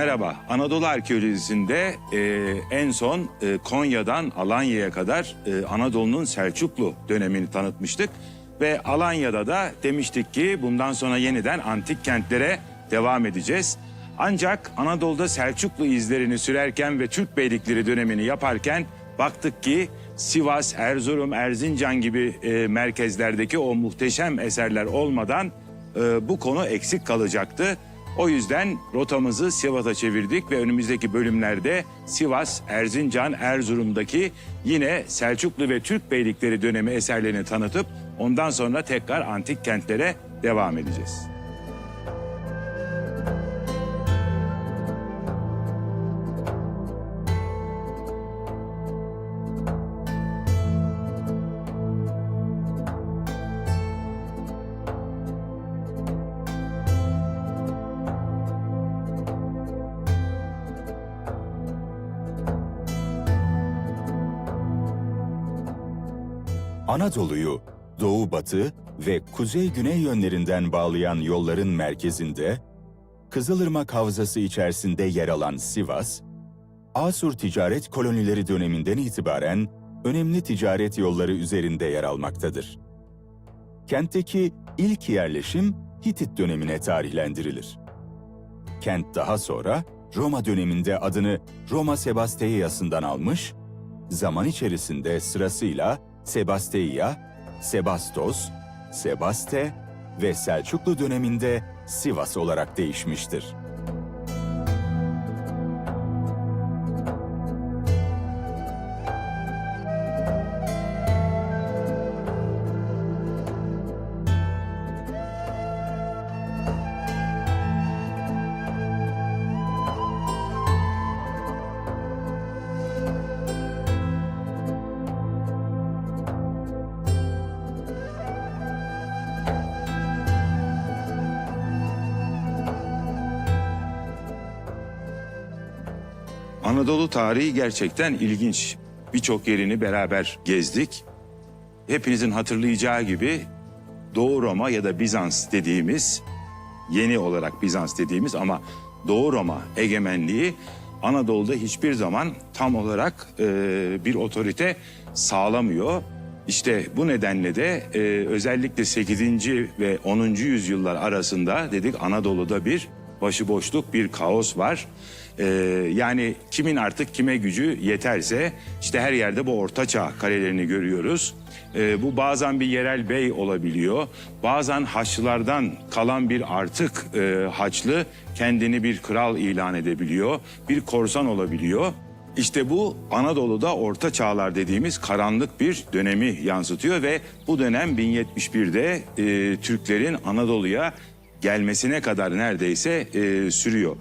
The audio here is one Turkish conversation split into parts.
Merhaba. Anadolu arkeolojisinde e, en son e, Konya'dan Alanya'ya kadar e, Anadolu'nun Selçuklu dönemini tanıtmıştık. Ve Alanya'da da demiştik ki bundan sonra yeniden antik kentlere devam edeceğiz. Ancak Anadolu'da Selçuklu izlerini sürerken ve Türk beylikleri dönemini yaparken baktık ki Sivas, Erzurum, Erzincan gibi e, merkezlerdeki o muhteşem eserler olmadan e, bu konu eksik kalacaktı. O yüzden rotamızı Sivas'a çevirdik ve önümüzdeki bölümlerde Sivas, Erzincan, Erzurum'daki yine Selçuklu ve Türk beylikleri dönemi eserlerini tanıtıp ondan sonra tekrar antik kentlere devam edeceğiz. Anadolu'yu doğu batı ve kuzey güney yönlerinden bağlayan yolların merkezinde, Kızılırmak Havzası içerisinde yer alan Sivas, Asur ticaret kolonileri döneminden itibaren önemli ticaret yolları üzerinde yer almaktadır. Kentteki ilk yerleşim Hitit dönemine tarihlendirilir. Kent daha sonra Roma döneminde adını Roma Sebasteias'ından almış, zaman içerisinde sırasıyla Sebasteia, Sebastos, Sebaste ve Selçuklu döneminde Sivas olarak değişmiştir. Anadolu tarihi gerçekten ilginç. Birçok yerini beraber gezdik. Hepinizin hatırlayacağı gibi Doğu Roma ya da Bizans dediğimiz, yeni olarak Bizans dediğimiz ama Doğu Roma egemenliği Anadolu'da hiçbir zaman tam olarak e, bir otorite sağlamıyor. İşte bu nedenle de e, özellikle 8. ve 10. yüzyıllar arasında dedik Anadolu'da bir başıboşluk, bir kaos var. Ee, yani kimin artık kime gücü yeterse işte her yerde bu ortaçağ kalelerini görüyoruz. Ee, bu bazen bir yerel bey olabiliyor. Bazen Haçlılardan kalan bir artık e, Haçlı kendini bir kral ilan edebiliyor. Bir korsan olabiliyor. İşte bu Anadolu'da orta çağlar dediğimiz karanlık bir dönemi yansıtıyor ve bu dönem 1071'de e, Türklerin Anadolu'ya gelmesine kadar neredeyse e, sürüyor.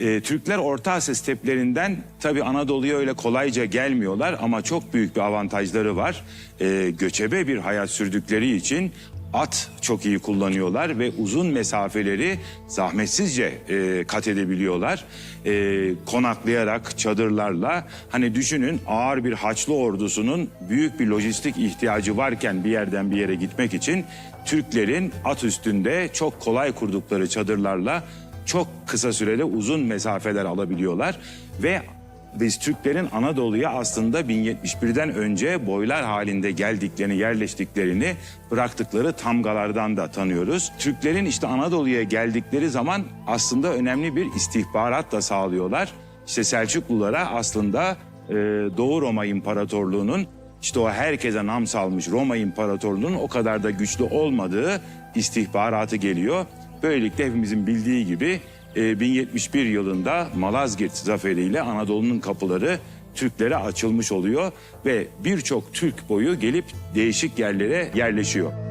E, Türkler Orta Asya steplerinden tabii Anadolu'ya öyle kolayca gelmiyorlar ama çok büyük bir avantajları var. E, göçebe bir hayat sürdükleri için at çok iyi kullanıyorlar ve uzun mesafeleri zahmetsizce e, kat edebiliyorlar. E, konaklayarak çadırlarla hani düşünün ağır bir Haçlı ordusunun büyük bir lojistik ihtiyacı varken bir yerden bir yere gitmek için Türklerin at üstünde çok kolay kurdukları çadırlarla çok kısa sürede uzun mesafeler alabiliyorlar ve biz Türklerin Anadolu'ya aslında 1071'den önce boylar halinde geldiklerini, yerleştiklerini bıraktıkları tamgalardan da tanıyoruz. Türklerin işte Anadolu'ya geldikleri zaman aslında önemli bir istihbarat da sağlıyorlar. İşte Selçuklulara aslında e, Doğu Roma İmparatorluğu'nun işte o herkese nam salmış Roma İmparatorluğu'nun o kadar da güçlü olmadığı istihbaratı geliyor. Böylelikle hepimizin bildiği gibi e, 1071 yılında Malazgirt zaferiyle Anadolu'nun kapıları Türklere açılmış oluyor ve birçok Türk boyu gelip değişik yerlere yerleşiyor.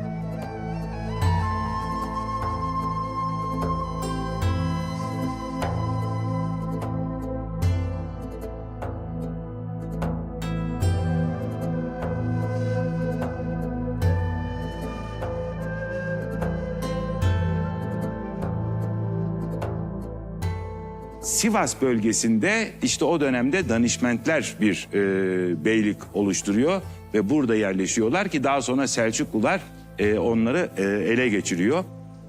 Sivas bölgesinde işte o dönemde danişmentler bir e, beylik oluşturuyor ve burada yerleşiyorlar ki daha sonra Selçuklular e, onları e, ele geçiriyor.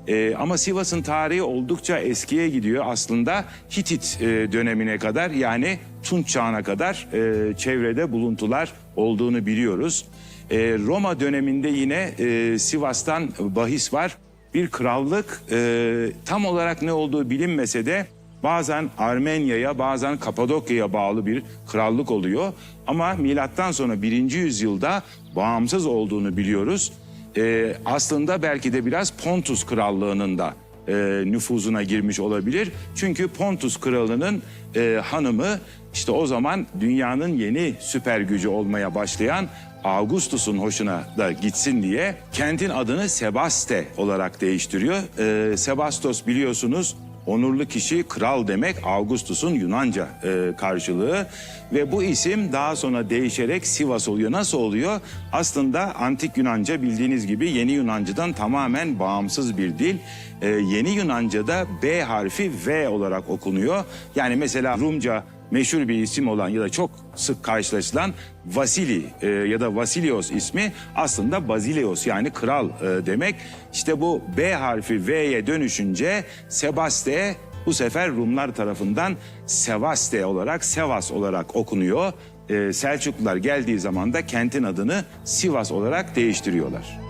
Ee, ama Sivas'ın tarihi oldukça eskiye gidiyor aslında Hitit e, dönemine kadar yani Tunç çağına kadar e, çevrede buluntular olduğunu biliyoruz. E, Roma döneminde yine e, Sivas'tan bahis var. Bir krallık e, tam olarak ne olduğu bilinmese de bazen Armenya'ya bazen Kapadokya'ya bağlı bir krallık oluyor. Ama milattan sonra birinci yüzyılda bağımsız olduğunu biliyoruz. Ee, aslında belki de biraz Pontus Krallığı'nın da e, nüfuzuna girmiş olabilir. Çünkü Pontus Kralı'nın e, hanımı işte o zaman dünyanın yeni süper gücü olmaya başlayan Augustus'un hoşuna da gitsin diye kentin adını Sebaste olarak değiştiriyor. Ee, Sebastos biliyorsunuz onurlu kişi kral demek Augustus'un Yunanca e, karşılığı ve bu isim daha sonra değişerek Sivas oluyor. Nasıl oluyor? Aslında antik Yunanca bildiğiniz gibi yeni Yunanca'dan tamamen bağımsız bir dil. E, yeni Yunanca'da B harfi V olarak okunuyor. Yani mesela Rumca meşhur bir isim olan ya da çok sık karşılaşılan Vasili e, ya da Vasilios ismi aslında Bazileos yani kral e, demek. İşte bu B harfi V'ye dönüşünce Sebaste bu sefer Rumlar tarafından Sevaste olarak Sevas olarak okunuyor. E, Selçuklular geldiği zaman da kentin adını Sivas olarak değiştiriyorlar.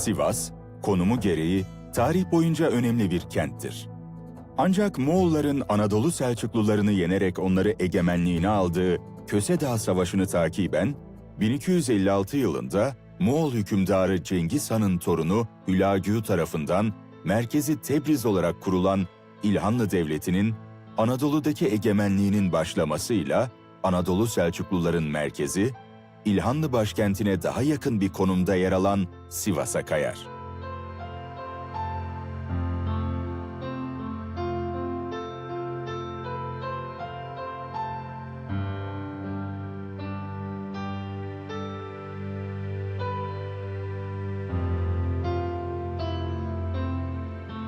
Sivas, konumu gereği tarih boyunca önemli bir kenttir. Ancak Moğolların Anadolu Selçuklularını yenerek onları egemenliğine aldığı Köse Dağı Savaşı'nı takiben 1256 yılında Moğol hükümdarı Cengiz Han'ın torunu Hülagü tarafından merkezi Tebriz olarak kurulan İlhanlı Devleti'nin Anadolu'daki egemenliğinin başlamasıyla Anadolu Selçukluların merkezi İlhanlı başkentine daha yakın bir konumda yer alan Sivas'a kayar.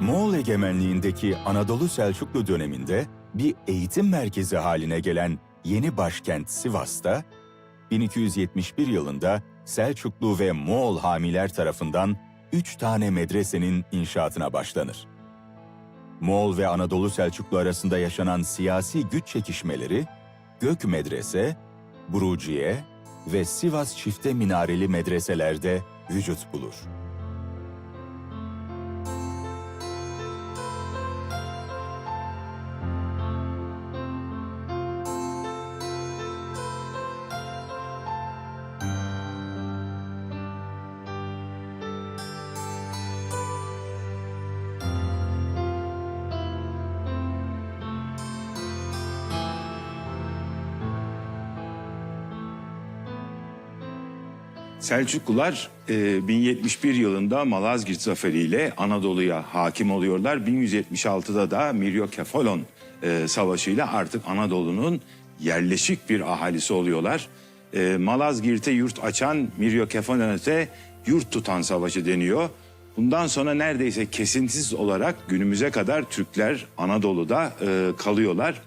Moğol egemenliğindeki Anadolu Selçuklu döneminde bir eğitim merkezi haline gelen yeni başkent Sivas'ta 1271 yılında Selçuklu ve Moğol hamiler tarafından üç tane medresenin inşaatına başlanır. Moğol ve Anadolu Selçuklu arasında yaşanan siyasi güç çekişmeleri Gök Medrese, Buruciye ve Sivas Çifte Minareli medreselerde vücut bulur. Selçuklular e, 1071 yılında Malazgirt zaferiyle Anadolu'ya hakim oluyorlar. 1176'da da Miryokefalon e, savaşıyla artık Anadolu'nun yerleşik bir ahalisi oluyorlar. E, Malazgirt'e yurt açan Miryokefalon'e yurt tutan savaşı deniyor. Bundan sonra neredeyse kesintisiz olarak günümüze kadar Türkler Anadolu'da e, kalıyorlar.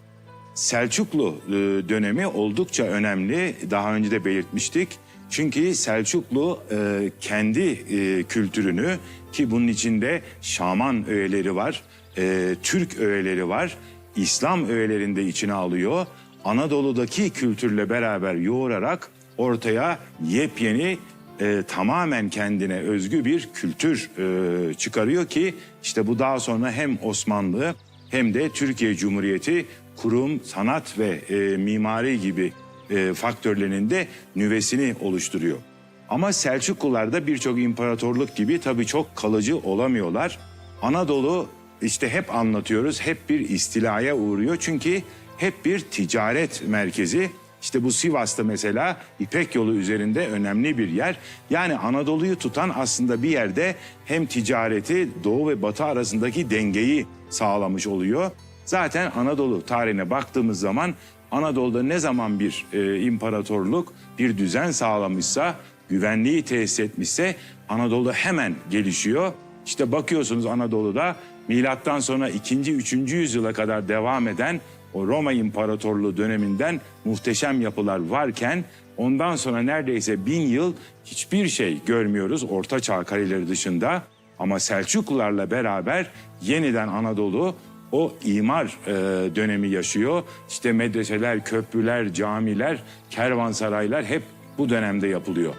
Selçuklu e, dönemi oldukça önemli. Daha önce de belirtmiştik. Çünkü Selçuklu e, kendi e, kültürünü ki bunun içinde Şaman öğeleri var, e, Türk öğeleri var, İslam öğelerinde içine alıyor. Anadolu'daki kültürle beraber yoğurarak ortaya yepyeni e, tamamen kendine özgü bir kültür e, çıkarıyor ki işte bu daha sonra hem Osmanlı hem de Türkiye Cumhuriyeti kurum, sanat ve e, mimari gibi e, faktörlerinin de nüvesini oluşturuyor. Ama Selçuklular birçok imparatorluk gibi tabii çok kalıcı olamıyorlar. Anadolu işte hep anlatıyoruz hep bir istilaya uğruyor çünkü hep bir ticaret merkezi. İşte bu Sivas'ta mesela İpek yolu üzerinde önemli bir yer. Yani Anadolu'yu tutan aslında bir yerde hem ticareti doğu ve batı arasındaki dengeyi sağlamış oluyor. Zaten Anadolu tarihine baktığımız zaman Anadolu'da ne zaman bir e, imparatorluk bir düzen sağlamışsa, güvenliği tesis etmişse Anadolu hemen gelişiyor. İşte bakıyorsunuz Anadolu'da milattan sonra 2. 3. yüzyıla kadar devam eden o Roma İmparatorluğu döneminden muhteşem yapılar varken ondan sonra neredeyse bin yıl hiçbir şey görmüyoruz Orta Çağ kaleleri dışında. Ama Selçuklularla beraber yeniden Anadolu o imar e, dönemi yaşıyor. İşte medreseler, köprüler, camiler, kervansaraylar hep bu dönemde yapılıyor.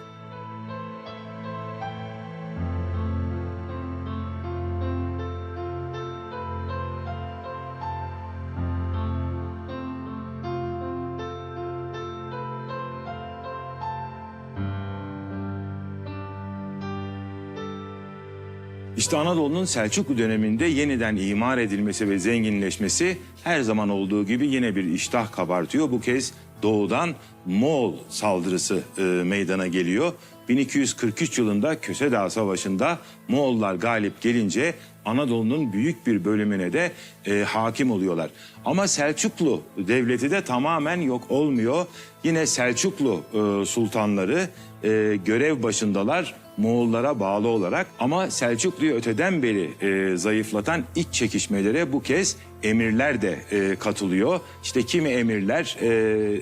İşte Anadolu'nun Selçuklu döneminde yeniden imar edilmesi ve zenginleşmesi her zaman olduğu gibi yine bir iştah kabartıyor. Bu kez doğudan Moğol saldırısı e, meydana geliyor. 1243 yılında Köse Dağı Savaşı'nda Moğollar galip gelince Anadolu'nun büyük bir bölümüne de e, hakim oluyorlar. Ama Selçuklu devleti de tamamen yok olmuyor. Yine Selçuklu e, sultanları e, görev başındalar. Moğollara bağlı olarak ama Selçuklu'yu öteden beri e, zayıflatan iç çekişmelere bu kez emirler de e, katılıyor. İşte kimi emirler e,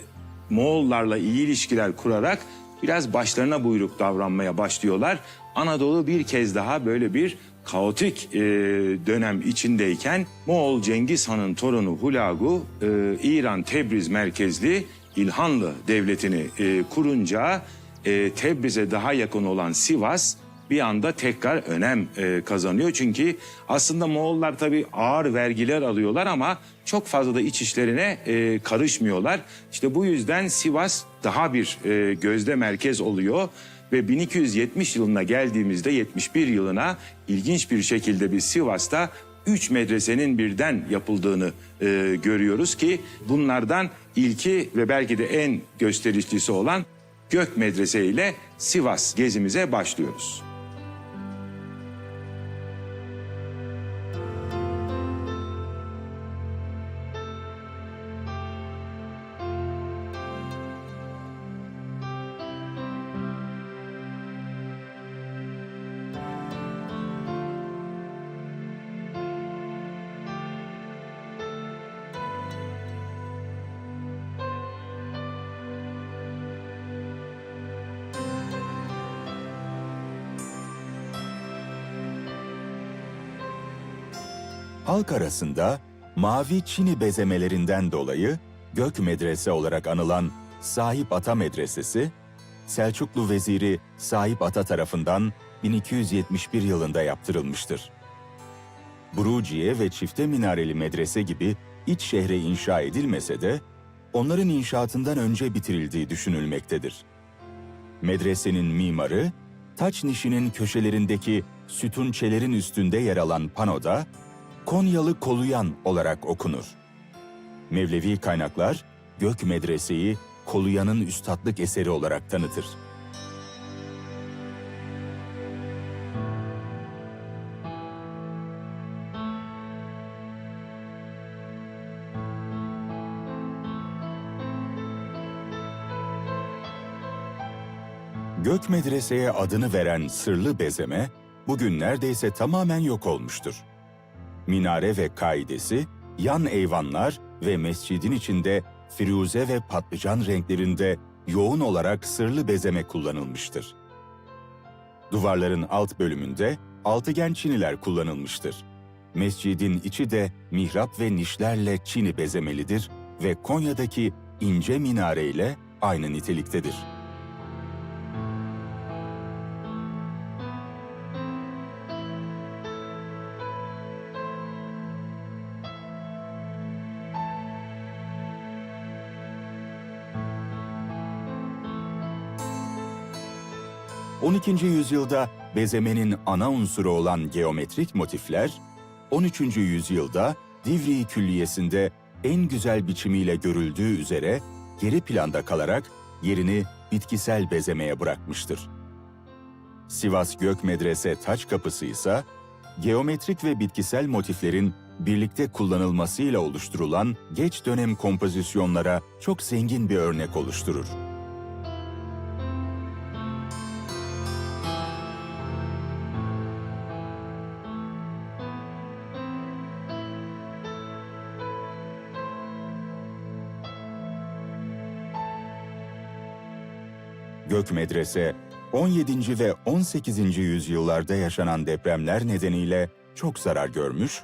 Moğollarla iyi ilişkiler kurarak biraz başlarına buyruk davranmaya başlıyorlar. Anadolu bir kez daha böyle bir kaotik e, dönem içindeyken Moğol Cengiz Han'ın torunu Hulagu e, İran Tebriz merkezli İlhanlı devletini e, kurunca e, Tebriz'e daha yakın olan Sivas bir anda tekrar önem e, kazanıyor. Çünkü aslında Moğollar tabii ağır vergiler alıyorlar ama çok fazla da iç işlerine e, karışmıyorlar. İşte bu yüzden Sivas daha bir e, gözde merkez oluyor. Ve 1270 yılına geldiğimizde 71 yılına ilginç bir şekilde biz Sivas'ta üç medresenin birden yapıldığını e, görüyoruz ki bunlardan ilki ve belki de en gösterişlisi olan Gök Medrese ile Sivas gezimize başlıyoruz. Halk arasında mavi Çini bezemelerinden dolayı Gök Medrese olarak anılan Sahip Ata Medresesi, Selçuklu veziri Sahip Ata tarafından 1271 yılında yaptırılmıştır. Buruciye ve çifte minareli medrese gibi iç şehre inşa edilmese de onların inşaatından önce bitirildiği düşünülmektedir. Medresenin mimarı, taç nişinin köşelerindeki sütunçelerin üstünde yer alan panoda Konyalı Koluyan olarak okunur. Mevlevi kaynaklar Gök Medrese'yi Koluyan'ın üstatlık eseri olarak tanıtır. Gök Medrese'ye adını veren sırlı bezeme bugün neredeyse tamamen yok olmuştur. Minare ve kaidesi, yan eyvanlar ve mescidin içinde firuze ve patlıcan renklerinde yoğun olarak sırlı bezeme kullanılmıştır. Duvarların alt bölümünde altıgen çiniler kullanılmıştır. Mescidin içi de mihrap ve nişlerle çini bezemelidir ve Konya'daki ince minare ile aynı niteliktedir. ...12. yüzyılda bezemenin ana unsuru olan geometrik motifler... ...13. yüzyılda Divriği Külliyesi'nde en güzel biçimiyle görüldüğü üzere... geri planda kalarak yerini bitkisel bezemeye bırakmıştır. Sivas Gök Medrese Taç Kapısı ise geometrik ve bitkisel motiflerin birlikte kullanılmasıyla oluşturulan geç dönem kompozisyonlara çok zengin bir örnek oluşturur. Gök Medrese, 17. ve 18. yüzyıllarda yaşanan depremler nedeniyle çok zarar görmüş,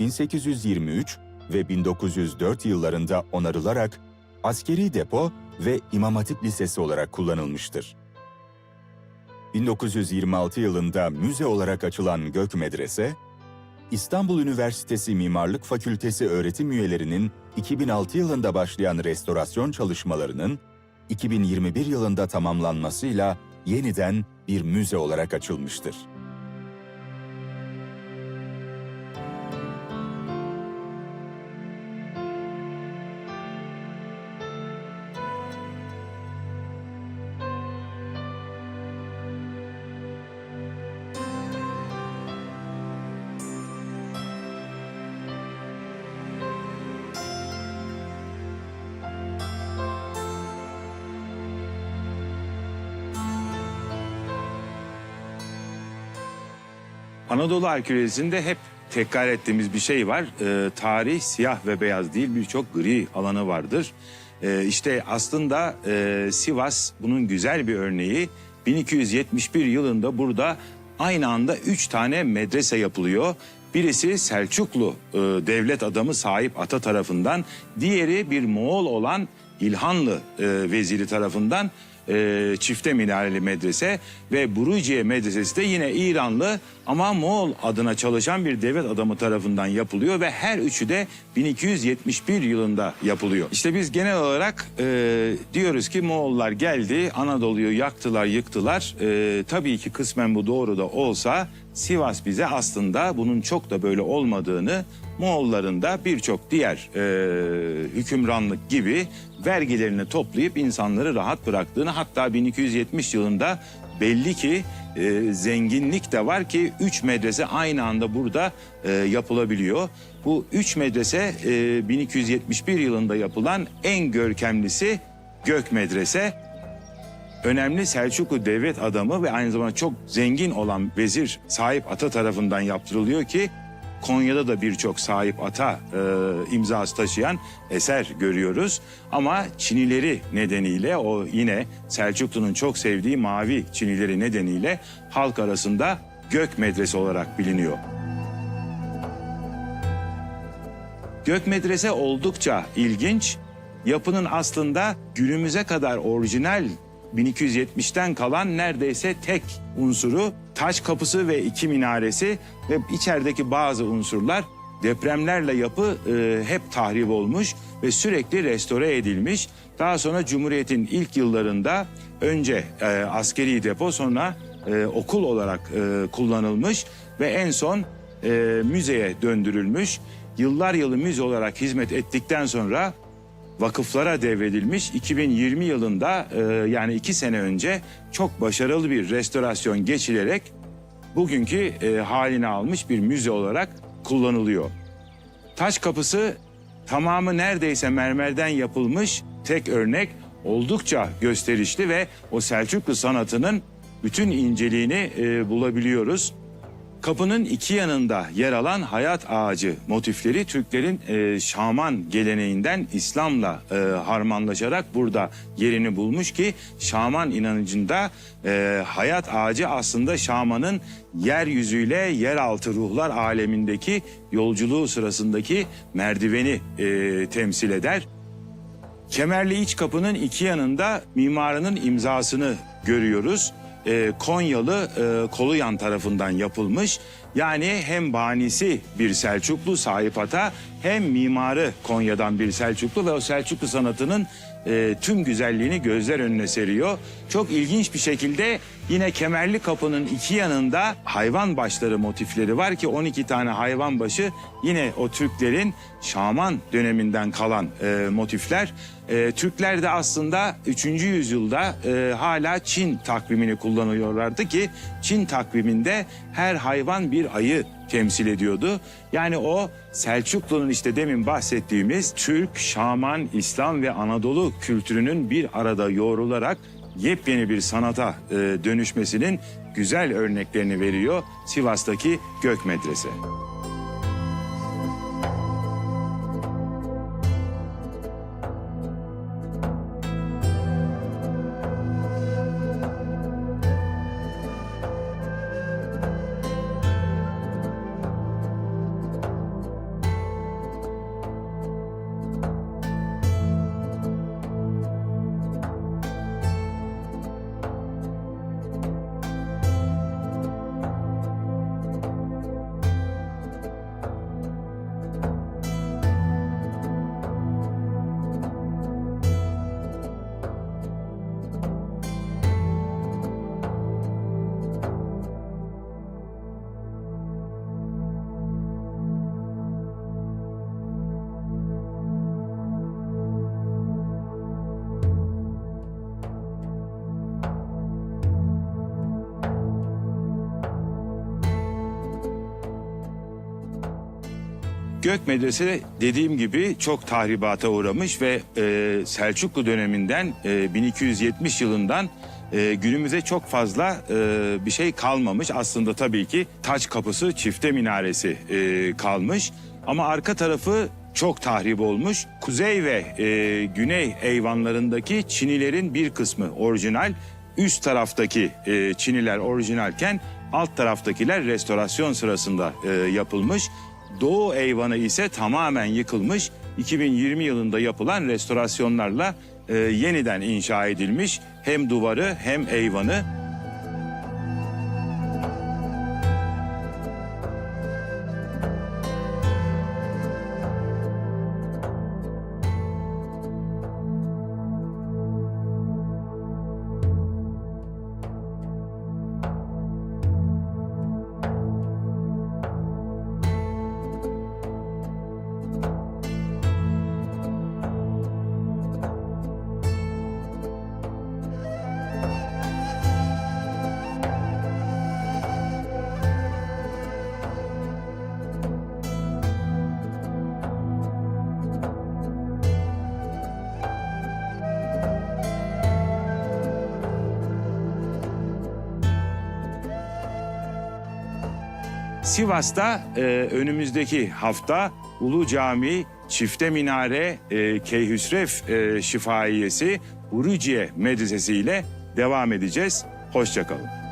1823 ve 1904 yıllarında onarılarak askeri depo ve İmam Hatip Lisesi olarak kullanılmıştır. 1926 yılında müze olarak açılan Gök Medrese, İstanbul Üniversitesi Mimarlık Fakültesi öğretim üyelerinin 2006 yılında başlayan restorasyon çalışmalarının 2021 yılında tamamlanmasıyla yeniden bir müze olarak açılmıştır. Anadolu arkeolojisinde hep tekrar ettiğimiz bir şey var. Ee, tarih siyah ve beyaz değil birçok gri alanı vardır. Ee, işte aslında e, Sivas bunun güzel bir örneği. 1271 yılında burada aynı anda üç tane medrese yapılıyor. Birisi Selçuklu e, devlet adamı sahip ata tarafından, diğeri bir Moğol olan İlhanlı e, veziri tarafından e, çifte minareli medrese ve Buruciye medresesi de yine İranlı ama Moğol adına çalışan bir devlet adamı tarafından yapılıyor ve her üçü de 1271 yılında yapılıyor. İşte biz genel olarak e, diyoruz ki Moğollar geldi Anadolu'yu yaktılar yıktılar. E, tabii ki kısmen bu doğru da olsa Sivas bize aslında bunun çok da böyle olmadığını Moğolların da birçok diğer e, hükümranlık gibi vergilerini toplayıp insanları rahat bıraktığını hatta 1270 yılında belli ki e, zenginlik de var ki üç medrese aynı anda burada e, yapılabiliyor. Bu üç medrese e, 1271 yılında yapılan en görkemlisi Gök Medrese önemli Selçuklu devlet adamı ve aynı zamanda çok zengin olan vezir sahip ata tarafından yaptırılıyor ki Konya'da da birçok sahip ata e, imzası taşıyan eser görüyoruz. Ama çinileri nedeniyle o yine Selçuklu'nun çok sevdiği mavi çinileri nedeniyle halk arasında Gök Medrese olarak biliniyor. Gök Medrese oldukça ilginç. Yapının aslında günümüze kadar orijinal 1270'ten kalan neredeyse tek unsuru taş kapısı ve iki minaresi ve içerideki bazı unsurlar depremlerle yapı e, hep tahrip olmuş ve sürekli restore edilmiş. Daha sonra Cumhuriyet'in ilk yıllarında önce e, askeri depo sonra e, okul olarak e, kullanılmış ve en son e, müzeye döndürülmüş. Yıllar yılı müze olarak hizmet ettikten sonra vakıflara devredilmiş. 2020 yılında e, yani iki sene önce çok başarılı bir restorasyon geçilerek bugünkü e, halini almış bir müze olarak kullanılıyor. Taş kapısı tamamı neredeyse mermerden yapılmış tek örnek oldukça gösterişli ve o Selçuklu sanatının bütün inceliğini e, bulabiliyoruz. Kapının iki yanında yer alan hayat ağacı motifleri Türklerin e, şaman geleneğinden İslam'la e, harmanlaşarak burada yerini bulmuş ki şaman inancında e, hayat ağacı aslında şamanın yeryüzüyle yeraltı ruhlar alemindeki yolculuğu sırasındaki merdiveni e, temsil eder. Kemerli iç kapının iki yanında mimarının imzasını görüyoruz. Ee, Konyalı e, Koluyan tarafından yapılmış. Yani hem banisi bir Selçuklu sahip ata hem mimarı Konya'dan bir Selçuklu ve o Selçuklu sanatının e, tüm güzelliğini gözler önüne seriyor. Çok ilginç bir şekilde yine Kemerli Kapı'nın iki yanında hayvan başları motifleri var ki 12 tane hayvan başı yine o Türklerin Şaman döneminden kalan e, motifler. E, Türkler de aslında 3. yüzyılda e, hala Çin takvimini kullanıyorlardı ki Çin takviminde her hayvan bir ayı temsil ediyordu. Yani o Selçuklu'nun işte demin bahsettiğimiz Türk, Şaman, İslam ve Anadolu kültürünün bir arada yoğrularak yepyeni bir sanata e, dönüşmesinin güzel örneklerini veriyor Sivas'taki Gök Medrese. Gök Medrese dediğim gibi çok tahribata uğramış ve e, Selçuklu döneminden e, 1270 yılından e, günümüze çok fazla e, bir şey kalmamış. Aslında tabii ki taç kapısı çifte minaresi e, kalmış ama arka tarafı çok tahrip olmuş. Kuzey ve e, güney eyvanlarındaki çinilerin bir kısmı orijinal. Üst taraftaki e, çiniler orijinalken alt taraftakiler restorasyon sırasında e, yapılmış. Doğu eyvanı ise tamamen yıkılmış. 2020 yılında yapılan restorasyonlarla e, yeniden inşa edilmiş. Hem duvarı hem eyvanı. Sivas'ta e, önümüzdeki hafta Ulu Cami, Çifte Minare, e, Keyhüsref e, Şifaiyesi, Uruciye Medresesi ile devam edeceğiz. Hoşçakalın.